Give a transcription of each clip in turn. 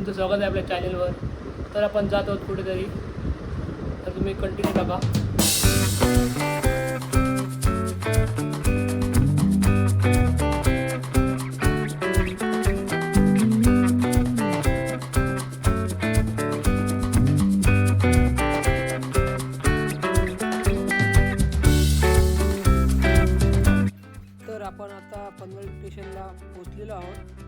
तुमचं स्वागत आहे आपल्या चॅनेलवर तर आपण जात आहोत कुठेतरी. तर तुम्ही कंटिन्यू बघा. तर आपण आता पनवेल स्टेशनला पोचलेलो आहोत.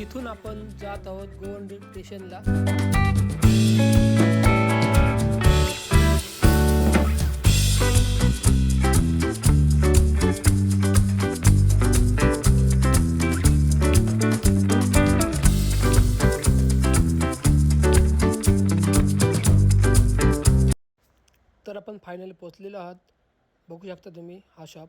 तिथून आपण जात आहोत गोंड स्टेशनला. तर आपण फायनली पोचलेलो आहात. बघू शकता तुम्ही हा शॉप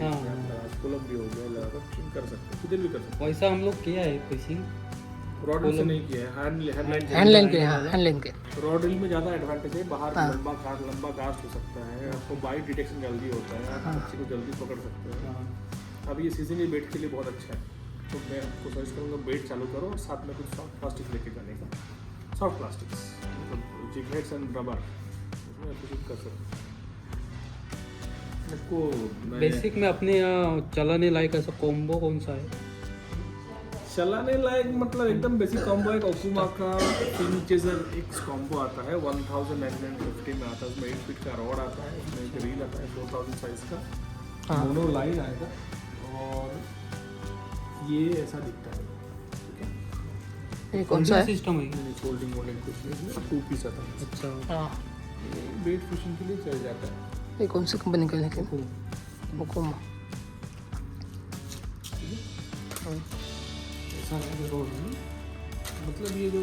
हो। हाँ। कोलम भी हो गया फिशिंग कर सकते हैं किधर भी कर सकते वैसा हम लोग किया है फिशिंग रॉड से नहीं किया है के हाँ के रॉड ड्रिल में ज़्यादा एडवांटेज है बाहर लंबा कास्ट लंबा कास्ट हो सकता है आपको बाइट डिटेक्शन जल्दी होता है आप मच्छी को जल्दी पकड़ सकते हैं। अब ये बेट के लिए बहुत अच्छा है। तो मैं आपको सजेस्ट करूँगा बेट चालू करो साथ में कुछ सॉफ्ट प्लास्टिक लेके जाने का। सॉफ्ट प्लास्टिक्स मतलब एंड रबर उसमें आप कर सकते हैं बेसिक में अपने यहाँ चलाने लायक ऐसा कॉम्बो कौन सा है? चलाने लायक मतलब एकदम बेसिक कॉम्बो है ओकुमा का तीन चेजर एक कॉम्बो आता है one thousand nine hundred fifty में आता है उसमें एट फीट का रॉड आता है उसमें एक रील आता है फोर थाउज़ेंड साइज़ का हाँ। दोनों लाइन आएगा और ये ऐसा दिखता है ये कौन सा है? सिस्टम है फोल्डिंग वोल्डिंग कुछ नहीं टू पीस आता है। अच्छा। हाँ। वेट फिशिंग के लिए चल जाता है। ये कौन सी कंपनी का लेकिन हुकुम ऐसा है रोड में मतलब ये जो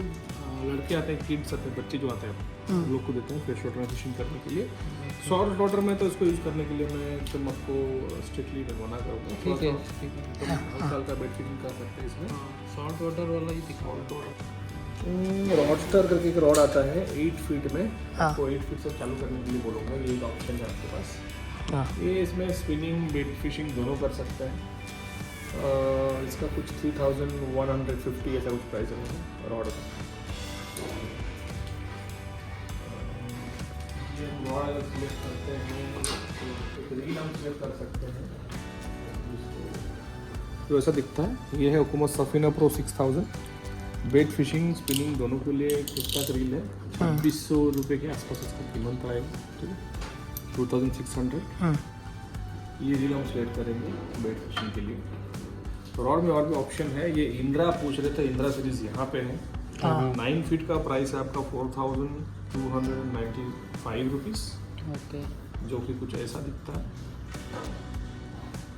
लड़के आते हैं किड्स आते हैं बच्चे जो आते हैं हम लोग को देते हैं फ्रेश वाटर में फिशिंग करने के लिए सॉल्ट वाटर में तो इसको यूज़ करने के लिए मैं एकदम आपको स्ट्रिक्टली मना करूँगा ठीक है है हल्का हल्का बेड कर सकते हैं इसमें सॉल्ट वाटर वाला ही दिखाओ रॉडस्टर करके एक रॉड आता है एट फीट में। हाँ। आपको एट फीट से चालू करने के लिए बोलूँगा ये एक ऑप्शन है आपके पास। हाँ। ये इसमें स्पिनिंग बेट फिशिंग दोनों कर सकते हैं। इसका कुछ three thousand one hundred fifty ऐसा कुछ प्राइस है रॉड का। ये रॉड सिलेक्ट करते हैं तो रील हम सिलेक्ट कर सकते हैं। तो ऐसा दिखता है ये है हुकूमत Safina pro six thousand bait fishing spinning दोनों के लिए ठाक रील है। छब्बीस सौ रुपये के आसपास इसका कीमत आएगा ठीक है? टू थाउज़ेंड सिक्स हंड्रेड ये रील हम सेलेक्ट करेंगे बेट फिशिंग के लिए। रॉड में और भी ऑप्शन है। ये इंद्रा पूछ रहे थे इंद्रा सीरीज़ यहाँ पे है। नाइन फीट का प्राइस है आपका four thousand two hundred and ninety five rupees जो कि कुछ ऐसा दिखता है।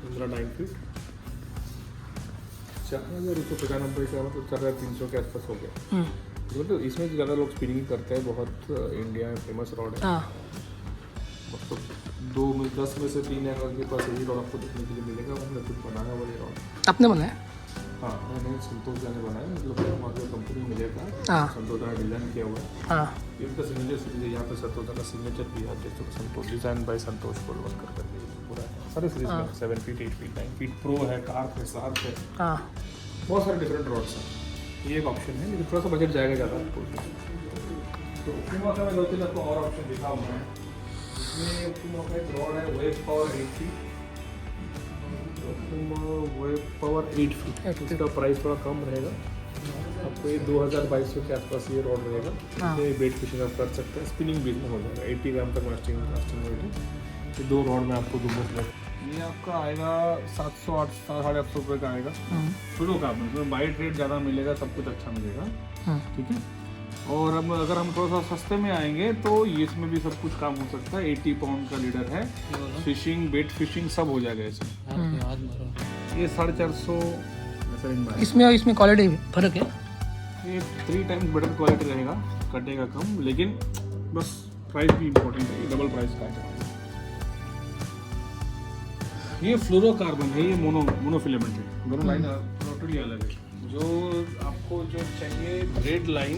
इंदिरा नाइन फीट चार हज़ार एक सौ पचानबे का मतलब चार हज़ार तीन सौ के आसपास हो गया। मतलब इसमें ज़्यादा लोग स्पिनिंग करते हैं बहुत इंडिया में फ़ेमस रॉड है। हाँ। मतलब दो में दस में से तीन एंगल के पास यही रॉड आपको देखने के लिए मिलेगा हमने खुद बनाया हुआ ये रॉड आपने बनाया? हाँ मैंने संतोष जाने बनाया मतलब हमारे कंपनी मिलेगा हाँ। संतोष जाने डिज़ाइन किया हुआ है। हाँ। ये उनका सिग्नेचर यहाँ पे संतोष का सिग्नेचर भी है संतोष डिज़ाइन बाय संतोष गोलवलकर करके पूरा सारे सीरीज़ में seven feet eight feet nine feet pro है कार्प है सार्प है हाँ। बहुत सारे डिफरेंट रॉड्स हैं। ये एक ऑप्शन है लेकिन थोड़ा सा बजट जाएगा ज़्यादा। आपको तो उपुमा का मैं दो तीन आपको और ऑप्शन दिखा हुआ है। इसमें उपुमा का एक रॉड है web power eight feet web power eight feet इसका प्राइस थोड़ा कम रहेगा। आपको ये दो हज़ार बाईस सौ के आसपास ये रॉड रहेगा। इसमें बेट फिशिंग आप कर सकते हैं। स्पिनिंग बीच में हो जाएगा। एट्टी ग्राम तक मास्टिंग कास्टिंग वेट है। ये दो रॉड में आपको दूँगा सिलेक्ट ये आपका आएगा सात सौ आठ साढ़े आठ सौ रुपये का आएगा। का रेट ज़्यादा मिलेगा सब कुछ अच्छा मिलेगा। ठीक है? और अब अगर हम थोड़ा सा सस्ते में आएँगे तो ये इसमें भी सब कुछ काम हो सकता है। एटी पाउंड का लीडर है। फिशिंग बेट फिशिंग सब हो जाएगा इसमें ये साढ़े चार सौ। इसमें और इसमें क्वालिटी फ़र्क है? ये थ्री टाइम्स बेटर क्वालिटी रहेगा कटेगा कम लेकिन बस प्राइस भी इम्पोर्टेंट है डबल प्राइस का है। ये फ्लोरोकार्बन है ये मोनो मोनोफिलेमेंट है। दोनों लाइन टोटली अलग है। जो आपको जो चाहिए ब्रेड लाइन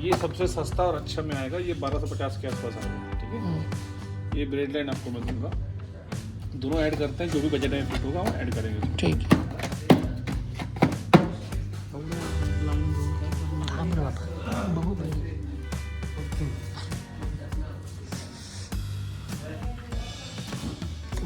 ये सबसे सस्ता और अच्छा में आएगा ये बारह सौ पचास के आसपास आएगा ठीक है? ये ब्रेड लाइन आपको मैं दूँगा। दोनों ऐड करते हैं जो भी बजट में फिट होगा वो ऐड करेंगे। ठीक एवढं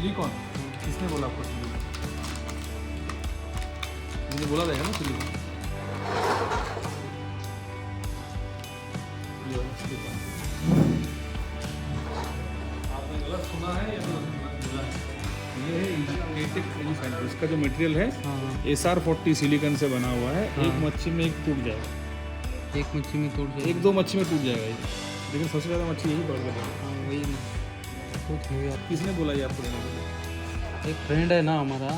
सिलिकॉनचा सिलिकॉन किसने बोला आपको सिलिकॉन मैंने बोला रहेगा ना सिलिकॉन ये आपने गलत सुना है या गलत बोला है? ये है एटिक एलिफेंट इसका जो मटेरियल है एस आर फोर्टी सिलिकॉन से बना हुआ है। हाँ। एक मच्छी में एक टूट जाएगा। एक मच्छी में तोड़ जाए एक दो मच्छी में टूट जाएगा लेकिन सबसे ज़्यादा मच्छी यही पड़ गया हाँ वही ना बहुत हेवी आता किसने बोला ये आपको लेने के लिए? एक फ्रेंड है ना हमारा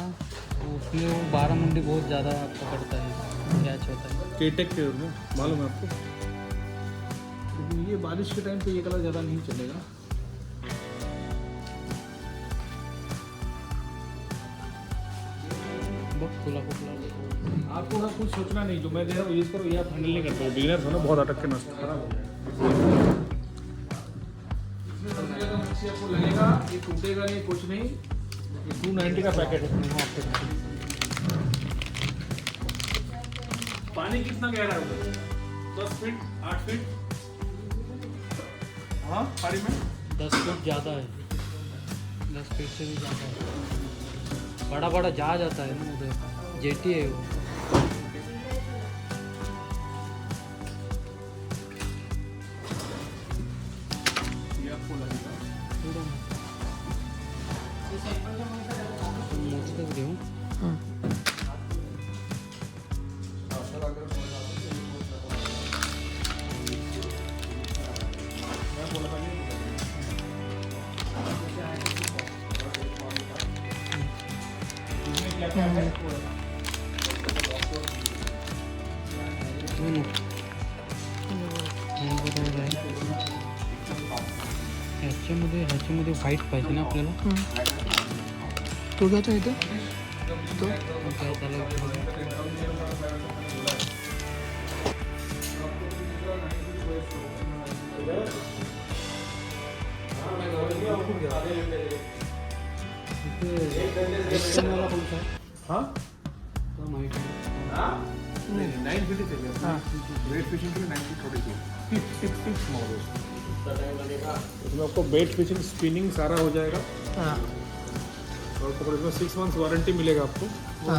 तो उसमें वो बारह मुंडी बहुत ज़्यादा पकड़ता है कैच होता है। केटेक के में मालूम है आपको? लेकिन ये बारिश के टाइम पे ये कलर ज़्यादा नहीं चलेगा। खुला खुला। आपको ना कुछ सोचना नहीं जो मैं दे रहा हूँ यूज़ करो ये आप हैंडल नहीं करते हो। बिगिनर हो ना बहुत अटक के नष्ट खराब हो आपको लगेगा, ये टूटेगा नहीं, कुछ नहीं। टू का पैकेट है। पानी कितना गहरा है दस फीट आठ फीट हाँ पानी में? दस फीट ज़्यादा है। दस फीट से भी ज़्यादा है। बड़ा बड़ा जहाज़ आता है ना उधर। जेटी है वो। ह्याच्यामध्ये ह्याच्यामध्ये व्हाईट पाहिजे ना आपल्याला तो घ्यायचा इथं बघतो काय त्याला तो आपको बेट फिशिंग स्पिनिंग सारा हो जाएगा। हाँ। और कपड़े में सिक्स मंथ्स वारंटी मिलेगा आपको। हाँ।,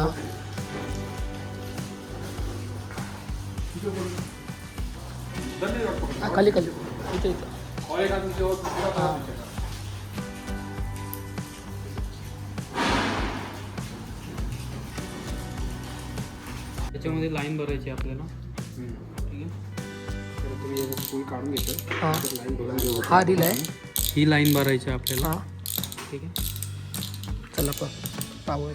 हाँ। खाली खाली। इधर इधर। और एक आदमी जो हाँ। त्याच्यामध्ये लाईन भरायची आपल्याला. हम्म. हे फुल काढून घेतो हां. लाईन घेऊ. हा दिला आहे ही लाईन भरायची आहे आपल्याला. हां. ठीक आहे. चला पण पाहूया.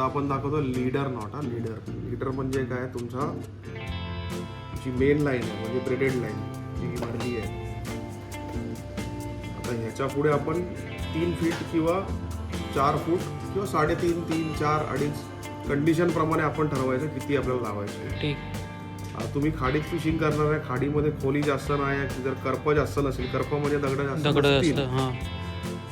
आता आपण दाखवतो लीडर नॉट हा लीडर लीडर म्हणजे काय? तुमचा जी मेन लाईन आहे म्हणजे ब्रेडेड लाईन जी भरली आहे. आता ह्याच्या पुढे आपण तीन फीट किंवा चार फूट किंवा साडेतीन तीन चार अडीच कंडिशन प्रमाणे आपण ठरवायचं किती आपल्याला लावायचं ठीक. तुम्ही खाडीत फिशिंग करणार आहे खाडीमध्ये खोली जास्त नाही आहे जर करप जास्त नसेल करप म्हणजे दगड जास्त दगड नसतील, असतं हां.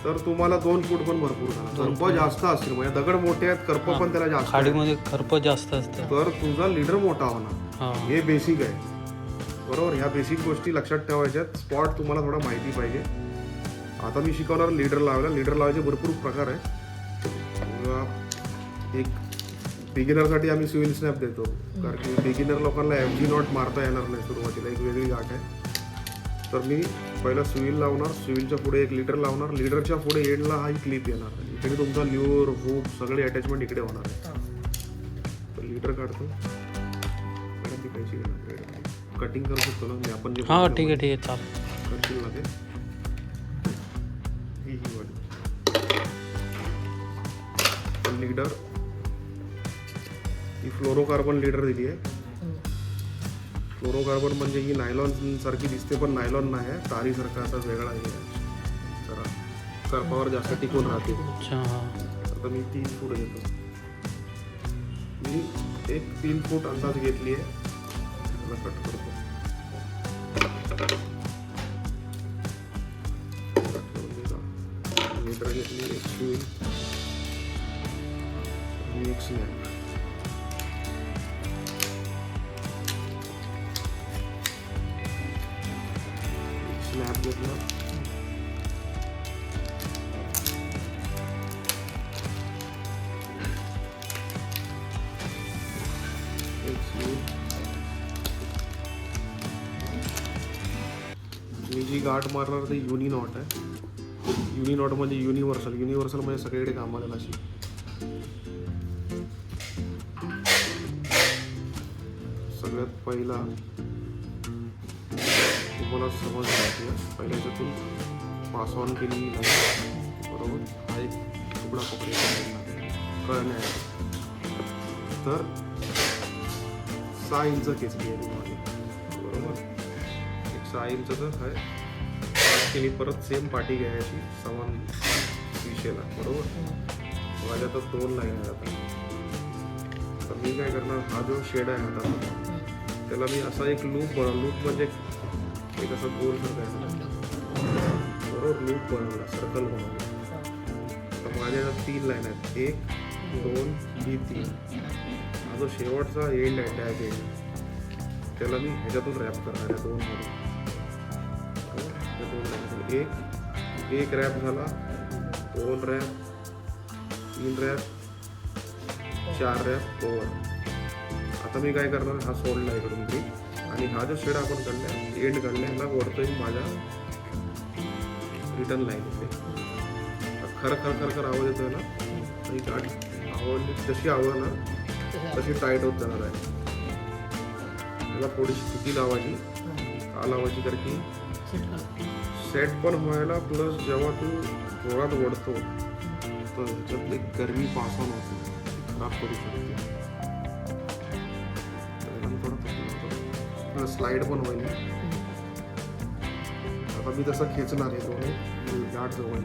तर तुम्हाला दोन फूट पण भरपूर झाला. करप जास्त असतील. म्हणजे दगड मोठे आहेत करप पण त्याला जास्त. खाडीमध्ये खरप जास्त असतं तर तुझा लीडर मोठा होणार. हां. बेसिक आहे. बरोबर? ह्या बेसिक गोष्टी लक्षात ठेवायच्यात स्पॉट तुम्हाला थोडा माहिती पाहिजे. आता मी शिकवणार लीडर लावायला. लीडर लावायचे भरपूर प्रकार आहे एक बिगिनरसाठी आम्ही सिव्हिल स्नॅप देतो. कारण की बिगिनर लोकांना एफ जी नॉट मारता येणार नाही सुरुवातीला. एक वेगळी गाठ आहे. तर मी पहिला सिव्हिल लावणार सिव्हिलच्या पुढे एक लीडर लावणार. लीडरच्या पुढे एंडला हा क्लिप येणार. इकडे तुमचा ल्युअर हुक सगळे अटॅचमेंट इकडे होणार आहे तर लीडर काढतो. कटिंग करू शकतो ना? म्हणजे आपण जे हां ठीक आहे ठीक आहे चालेल. ते ही ही वाली लीडर ही फ्लोरोकार्बन लीडर दिली आहे. फ्लोरोकार्बन म्हणजे ही नायलॉन सारखी दिसते पण नायलॉन नाही आहे. तारीसारखा असा वेगळा हे आहे. जरा करपावर जास्त टिकून राहते. अच्छा. आता मी तीन फूट घेतो. मी एक तीन फूट अंदाज घेतली आहे. कट करतो. मीटर घेतली एक सुई आणि एक गाठ मारणार ते युनी नॉट आहे. युनी नॉट म्हणजे युनिव्हर्सल युनिव्हर्सल म्हणजे सगळीकडे कामाला येईल अशी सगळ्यात पहिला तुम्हाला समज पहिल्या याच्यातून पास ऑन केली बरोबर? हा एक तुकडा पकडायचा कळण्या तर सहा इंच केस बरोबर? एक सहा इंचच आहे. पाच केली परत सेम पाठी घ्यायची समान दिशेला बरोबर? माझ्या दोन लाईन आहेत आता. तर मी काय करणार हा जो शेड आहे आता त्याला मी असा एक लूप बनव लूप म्हणजे एक असं गोल सारखं आहे बरोबर लूप बनवला सर्कल बनवला. तर माझ्या तीन लाईन आहेत एक दोन ही तीन. हा जो शेवटचा एंड आहे टॅग एंड त्याला मी ह्याच्यातून रॅप करणार आहे दोन मध्ये. दोन. एक एक रॅप झाला दोन रॅप तीन रॅप चार रॅप ओव्हर आता मी काय करणार हा सोडला इकडून ग्रीप आणि हा जो शेड आपण काढलाय एंड काढलाय ह्याला ओढतोय माझ्या रिटर्न लाईन खर खर खर खर आवाज येतोय ना ही गाठ आवडली जशी आवडणार तशी टाईट होत जाणार आहे. त्याला थोडीशी स्थिती लावायची का लावायची कारण की सेट पण व्हायला प्लस जेव्हा तू जोरात ओढतो तर ह्याच्यात एक गरमी पास ऑन होते. खराब करू शकते स्लाइड पण होईल. आता मी तसं खेचणार आहे दोन्ही. गाठ जवळ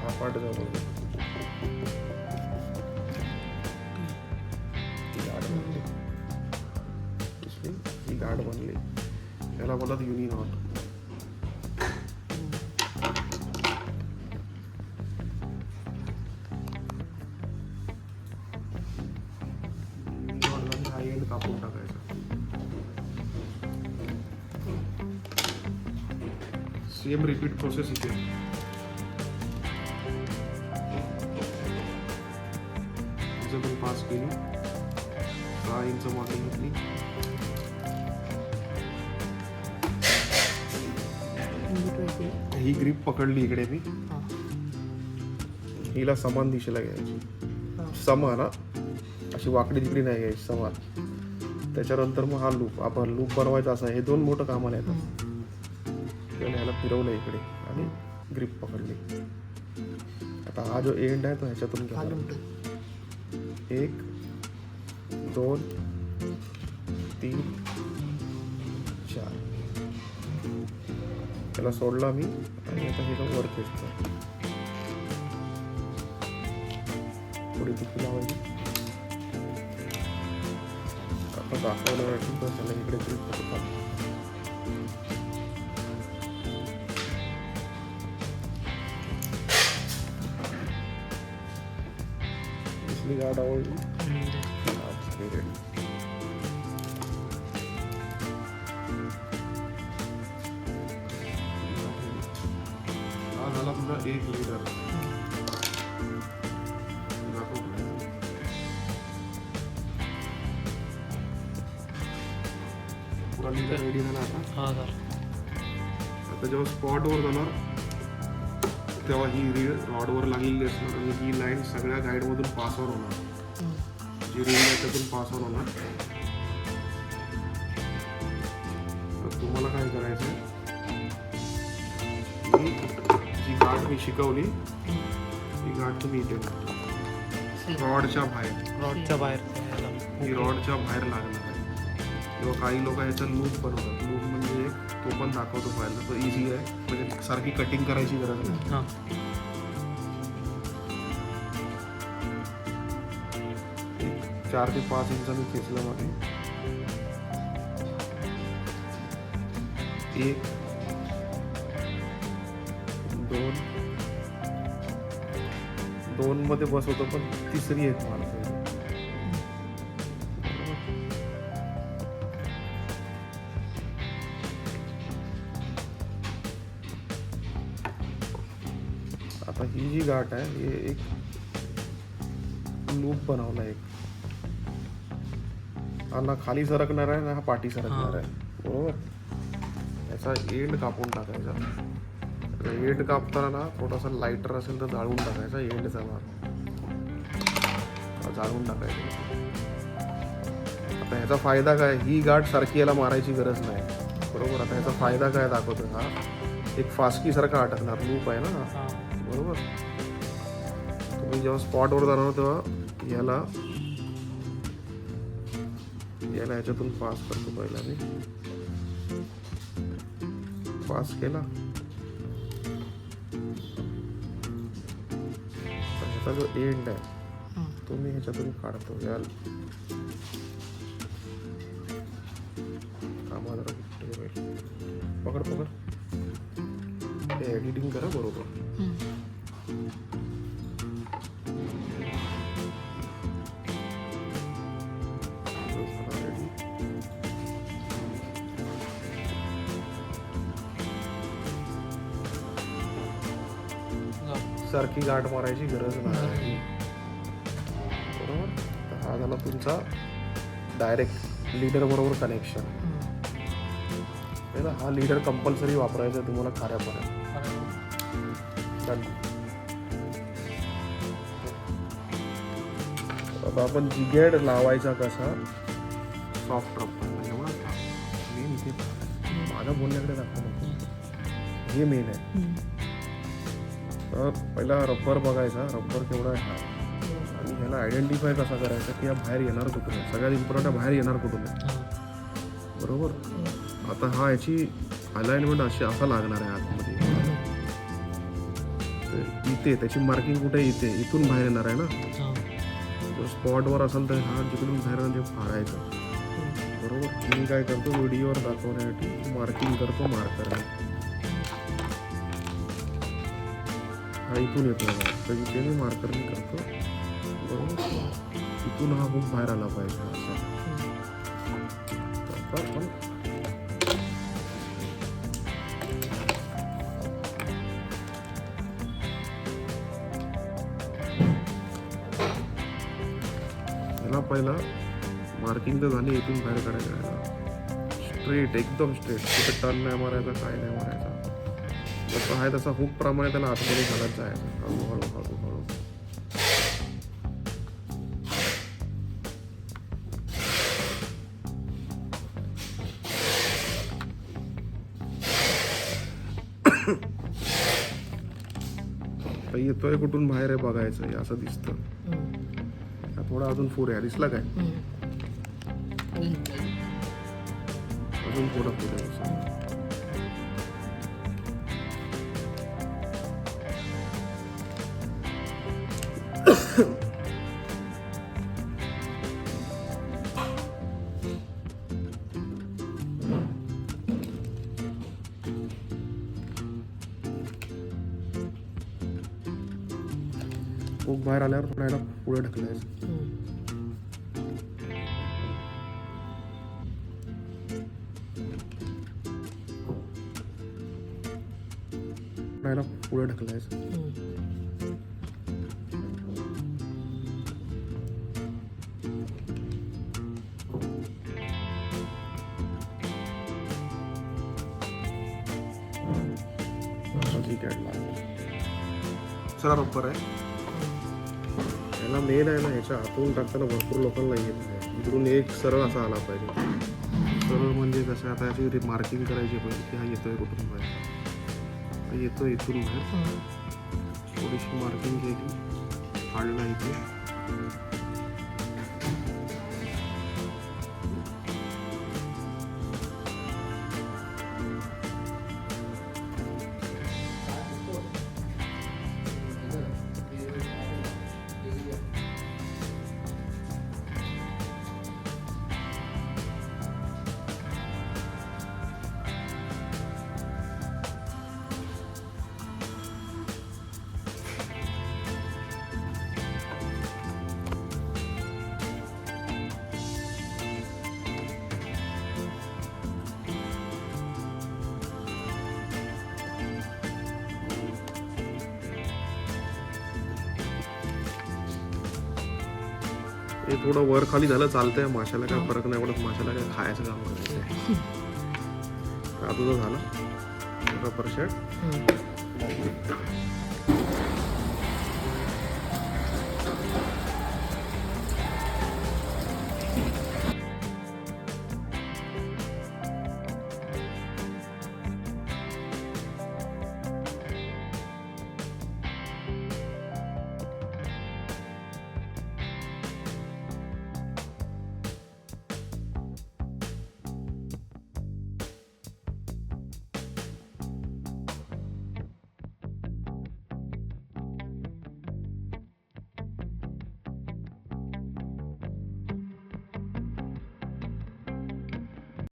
हा पाठ जवळ गाठ बनली. दिसली ही गाठ बनली सेम रिपीट प्रोसेस इथे. जमीन पास केली. पकडली इकडे मी. हिला समान दिशेला घ्यायची. समान हा. अशी वाकडी तिकडी नाही घ्यायची समान. त्याच्यानंतर मग हा लूप आपण लूप बनवायचा असा हे दोन मोठं कामाला येतात. त्याने ह्याला फिरवलं इकडे आणि ग्रीप पकडली. आता हा जो एंड आहे तो ह्याच्यातून घ्या एक दोन तीन चार. त्याला सोडला मी. takiego orkiestra. കൂടി പിടിപ്പിക്കാവും അപ്പോൾ ബാഹുബലി വേഷം പ്രശ്നം ഇവിടെ കൊടുക്കാം ഗാർഡ് ഓൾഡ് तुझा एक लिटर. पुरा लिटर रेडी झाला आता. हाँ सर आता जेव्हा स्पॉटवर जाणार तेव्हा ही रीड रॉडवर लागलेली असणार आणि ही लाईन सगळ्या गाईडमधून पासवर होणार. जी रीड आहे त्यातून पासवर होणार. तर तुम्हाला काय मी शिकवली. ती गाठ तुम्ही इथे रॉडच्या बाहेर. रॉडच्या बाहेर. ही रॉडच्या बाहेर लागणार आहे. किंवा काही लोक ह्याचा लूप बनवतात. लूप म्हणजे एक तो पण दाखवतो पाहिजे तो इझी आहे. म्हणजे सारखी कटिंग करायची गरज नाही. हाँ. चार ते पाच इंच मी खेचलं मध्ये एक दोन मध्ये बस होतं पण तिसरी एक मला. आता ही जी गाठ आहे हे एक लूप बनवला एक हा ना खाली सरकणार आहे ना हा पाठी सरकणार. आहे. बरोबर? याचा एंड कापून टाकायचा. एंड कापताना ना थोडासा लाईटर असेल तर जाळून टाकायचा एंडचा भाग जाळून टाकायचा. आता ह्याचा फायदा काय? ही गाठ सारखी याला मारायची गरज नाही. बरोबर? आता ह्याचा फायदा काय दाखवतो हा? एक फास्कीसारखा अटकणार लूप आहे ना? बरोबर? तुम्ही जेव्हा स्पॉटवर जाणार तेव्हा याला याला ह्याच्यातून पास करतो पहिला मी पास केला. ह्याचा जो एंड आहे तो मी ह्याच्यातून काढतो. या होईल. पकड पकड. हे एडिटिंग करा बरोबर. सारखी गाठ मारायची गरज नाही. बरोबर? हा झाला तुमचा डायरेक्ट लीडर बरोबर कनेक्शन हा लीडर कंपल्सरी वापरायचा तुम्हाला खऱ्या पण आता आपण जिगेड लावायचा कसा? सॉफ्ट रबर एवढा मेन इथे माझ्या बोलण्याकडे दाखवू नको हे मेन आहे. तर पहिला रबर बघायचा. रबर केवढा आहे हा. आणि ह्याला आयडेंटिफाय कसा करायचा की हा बाहेर येणार कुठून आहे? सगळ्यात इम्पॉर्टंट बाहेर येणार कुठून आहे? बरोबर? आता हा याची अलाइनमेंट अशी असा लागणार आहे आतमध्ये. इथे त्याची मार्किंग कुठे? इथे. इथून बाहेर येणार आहे ना? जर स्पॉटवर असेल तर हा जिकडून बाहेर येणार ते फाडायचं बरोबर? मी काय करतो? व्हिडिओवर दाखवण्यासाठी मार्किंग करतो मार्करने हा इथून येतो तर इथे मी मार्करने करतो. बरोबर इथून हा बुक बाहेर आला पाहिजे. असा आपण याला पहिला मार्किंग तर झाली इथून बाहेर काढायचं स्ट्रेट एकदम स्ट्रेट कुठे टर्न नाही मारायचा काय नाही मारायचा. जसं आहे तसा हुक प्रमाणे त्याला आतमध्ये घालत जायचं. हळूहळू हळूहळू येतोय कुठून बाहेर आहे बघायचं असं दिसतं. थोडा अजून पुढे आहे दिसला काय? अजून थोडा पुढे. आहे हुक बाहेर आल्यावर थोडा याला पुढे ढकलायचं याला पुढे ढकलायचं ठीक आहे. दुसरा रब्बर आहे. मेन आहे ना ह्याच्या हातून टाकताना भरपूर लोकांना येत नाही. इकडून एक सरळ असा आला पाहिजे. सरळ म्हणजे कसं आता याची मार्किंग करायची पाहिजे की हा येतोय कुठून बाहेर. हा येतोय इथून बाहेर. थोडीशी मार्किंग केली. काढला इथे. थोडं वर खाली झालं चालतंय. माशाला काय फरक नाही पडत. माशाला काय खायचं काम करायचं आहे आता झालं. परशेट